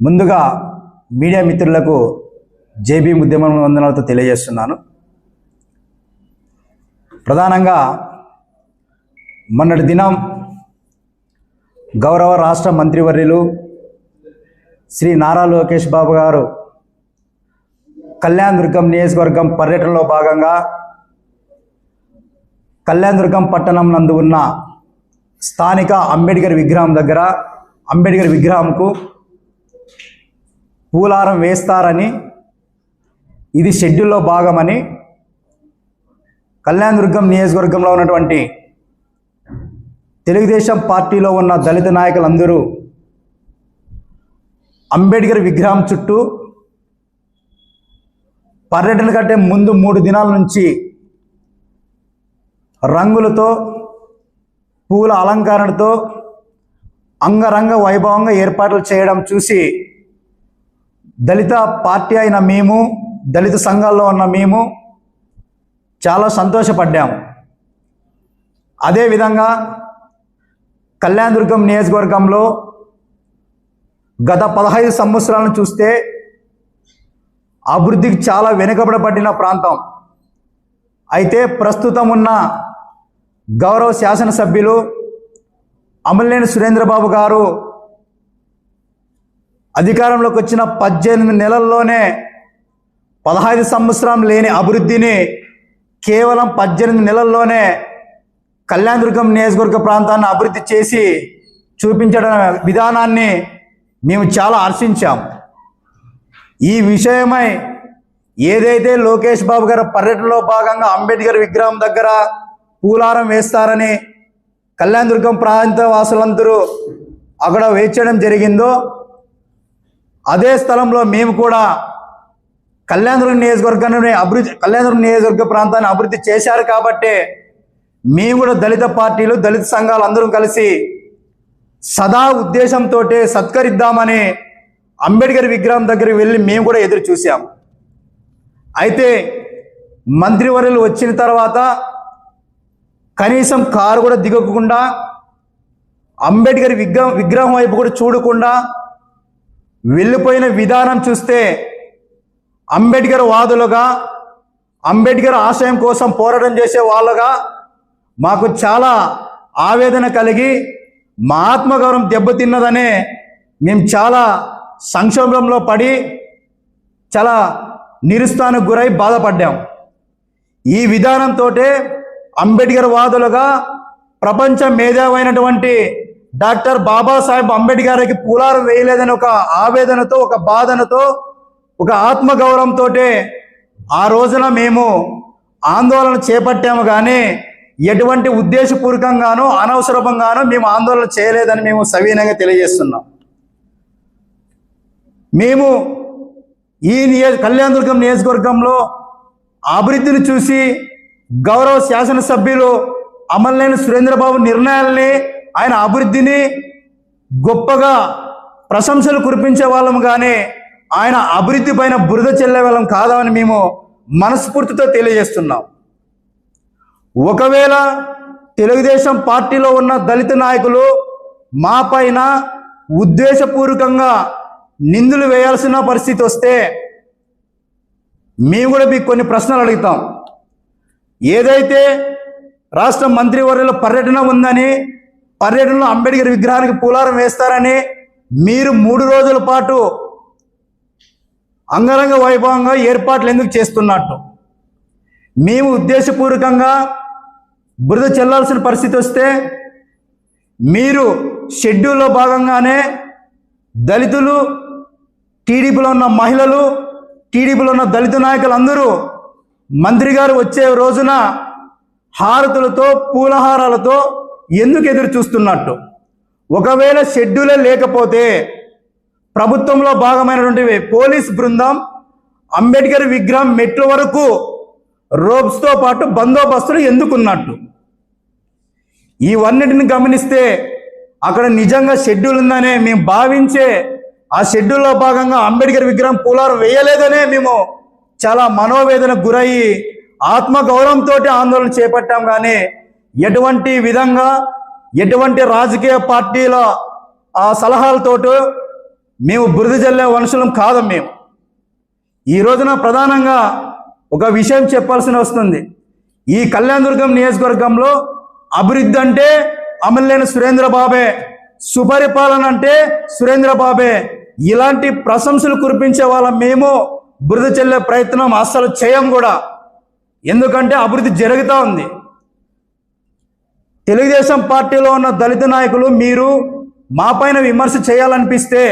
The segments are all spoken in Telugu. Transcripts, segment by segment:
ముందుగా మీడియా మిత్రులకు జేబీ ఉద్యమం వందనాలతో తెలియజేస్తున్నాను. ప్రధానంగా మొన్నటి దినం గౌరవ రాష్ట్ర మంత్రివర్యులు శ్రీ నారా లోకేష్ బాబు గారు కళ్యాణ్ దుర్గం నియోజకవర్గం పర్యటనలో భాగంగా కళ్యాణ్ దుర్గం పట్టణం నందు ఉన్న స్థానిక అంబేద్కర్ విగ్రహం దగ్గర అంబేద్కర్ విగ్రహంకు పూలారం వేస్తారని ఇది షెడ్యూల్లో భాగమని కళ్యాణ్ దుర్గం నియోజకవర్గంలో ఉన్నటువంటి తెలుగుదేశం పార్టీలో ఉన్న దళిత నాయకులందరూ అంబేద్కర్ విగ్రహం చుట్టూ పర్యటన కంటే ముందు మూడు దినాల నుంచి రంగులతో పూల అలంకరణతో అంగరంగ వైభవంగా ఏర్పాట్లు చేయడం చూసి దళిత పార్టీ అయిన మేము దళిత సంఘాల్లో ఉన్న మేము చాలా సంతోషపడ్డాము. అదేవిధంగా కళ్యాణదుర్గం నియోజకవర్గంలో గత పదహైదు సంవత్సరాలను చూస్తే అభివృద్ధికి చాలా వెనుకబడబడిన ప్రాంతం. అయితే ప్రస్తుతం ఉన్న గౌరవ శాసనసభ్యులు అమలనేని సురేంద్రబాబు గారు అధికారంలోకి వచ్చిన పద్దెనిమిది నెలల్లోనే పదహైదు సంవత్సరం లేని అభివృద్ధిని కేవలం పద్దెనిమిది నెలల్లోనే కళ్యాణదుర్గం నియోజకవర్గ ప్రాంతాన్ని అభివృద్ధి చేసి చూపించడం విధానాన్ని మేము చాలా హర్షించాం ఈ విషయమై ఏదైతే లోకేష్ బాబు గారు పర్యటనలో భాగంగా అంబేద్కర్ విగ్రహం దగ్గర పూలారం వేస్తారని కళ్యాణదుర్గం ప్రాంత వాసులందరూ అక్కడ వేర్చడం జరిగిందో అదే స్థలంలో మేము కూడా కళ్యాణదుర్గం నియోజకవర్గాన్ని అభివృద్ధి కళ్యాణదుర్గం నియోజకవర్గ ప్రాంతాన్ని అభివృద్ధి చేశారు కాబట్టే మేము కూడా దళిత పార్టీలు దళిత సంఘాలు అందరం కలిసి సదా ఉద్దేశంతో సత్కరిద్దామని అంబేద్కర్ విగ్రహం దగ్గరికి వెళ్ళి మేము కూడా ఎదురు చూసాం అయితే మంత్రివర్యులు వచ్చిన తర్వాత కనీసం కారు కూడా దిగకుండా అంబేద్కర్ విగ్రహం విగ్రహం వైపు కూడా చూడకుండా వెళ్ళిపోయిన విధానం చూస్తే అంబేద్కర్ వాదులుగా అంబేద్కర్ ఆశయం కోసం పోరాటం చేసే వాళ్ళుగా మాకు చాలా ఆవేదన కలిగి మా ఆత్మగౌరవం దెబ్బతిన్నదనే మేము చాలా సంక్షోభంలో పడి చాలా నిరుస్తానికి గురై బాధపడ్డాం. ఈ విధానంతో అంబేద్కర్ వాదులుగా ప్రపంచ మేధావైనటువంటి డాక్టర్ బాబాసాహెబ్ అంబేద్కర్కి పూలారం వేయలేదని ఒక ఆవేదనతో ఒక బాధనతో ఒక ఆత్మగౌరవంతో ఆ రోజున మేము ఆందోళన చేపట్టాము కానీ ఎటువంటి ఉద్దేశపూర్వకంగానో అనవసరంగానో మేము ఆందోళన చేయలేదని మేము సవీనంగా తెలియజేస్తున్నాం. మేము ఈ నియోజ కళ్యాణదుర్గం నియోజకవర్గంలో అభివృద్ధిని చూసి గౌరవ శాసనసభ్యులు అమలైన సురేంద్రబాబు నిర్ణయాల్ని ఆయన అభివృద్ధిని గొప్పగా ప్రశంసలు కురిపించే వాళ్ళముగానే కానీ ఆయన అభివృద్ధి పైన బురద చెల్లే వాళ్ళం కాదని మేము మనస్ఫూర్తితో తెలియజేస్తున్నాం. ఒకవేళ తెలుగుదేశం పార్టీలో ఉన్న దళిత నాయకులు మా పైన ఉద్దేశపూర్వకంగా నిందులు వేయాల్సిన పరిస్థితి వస్తే మేము కూడా మీకు కొన్ని ప్రశ్నలు అడుగుతాం. ఏదైతే రాష్ట్ర మంత్రివర్యుల పర్యటన ఉందని పర్యటనలో అంబేద్కర్ విగ్రహానికి పూలారం వేస్తారని మీరు మూడు రోజుల పాటు అంగరంగ వైభవంగా ఏర్పాట్లు ఎందుకు చేస్తున్నట్టు? మేము ఉద్దేశపూర్వకంగా బురద చెల్లాల్సిన పరిస్థితి వస్తే మీరు షెడ్యూల్లో భాగంగానే దళితులు టీడీపీలో ఉన్న మహిళలు టీడీపీలో ఉన్న దళిత నాయకులు అందరూ మంత్రి గారు వచ్చే రోజున హారతులతో పూలహారాలతో ఎందుకు ఎదురు చూస్తున్నట్టు? ఒకవేళ షెడ్యూలే లేకపోతే ప్రభుత్వంలో భాగమైనటువంటి పోలీస్ బృందం అంబేద్కర్ విగ్రహం మెట్ల వరకు రోబ్స్తో పాటు బందోబస్తులు ఎందుకున్నట్టు? ఇవన్నిటిని గమనిస్తే అక్కడ నిజంగా షెడ్యూల్ ఉందనే మేము భావించే ఆ షెడ్యూల్లో భాగంగా అంబేద్కర్ విగ్రహం పూలారు వేయలేదనే మేము చాలా మనోవేదన గురయ్యి ఆత్మగౌరవంతో ఆందోళన చేపట్టాం. కానీ ఎటువంటి విధంగా ఎటువంటి రాజకీయ పార్టీల ఆ సలహాలతోటో మేము బురద జల్లే మనుషులం కాదు మేము. ఈ రోజున ప్రధానంగా ఒక విషయం చెప్పాల్సిన వస్తుంది. ఈ కళ్యాణదుర్గం నియోజకవర్గంలో అభివృద్ధి అంటే అమలేని సురేంద్ర బాబే సుపరిపాలన అంటే సురేంద్ర బాబే. ఇలాంటి ప్రశంసలు కురిపించే వాళ్ళ మేము బురద చెల్లే ప్రయత్నం అస్సలు చేయం కూడా. ఎందుకంటే అభివృద్ధి జరుగుతూ ఉంది. తెలుగుదేశం పార్టీలో ఉన్న దళిత నాయకులు మీరు మా పైన విమర్శ చేయాలనిపిస్తే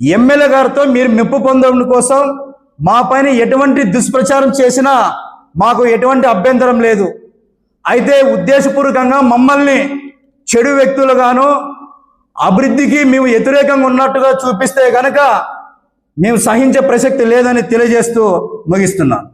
ఎమ్మెల్యే గారితో మీరు మెప్పు పొందడం కోసం మా పైన ఎటువంటి దుష్ప్రచారం చేసినా మాకు ఎటువంటి అభ్యంతరం లేదు. అయితే ఉద్దేశపూర్వకంగా మమ్మల్ని చెడు వ్యక్తులుగాను అభివృద్ధికి మేము వ్యతిరేకంగా ఉన్నట్టుగా చూపిస్తే కనుక మేము సహించే ప్రసక్తి లేదని తెలియజేస్తూ ముగిస్తున్నాను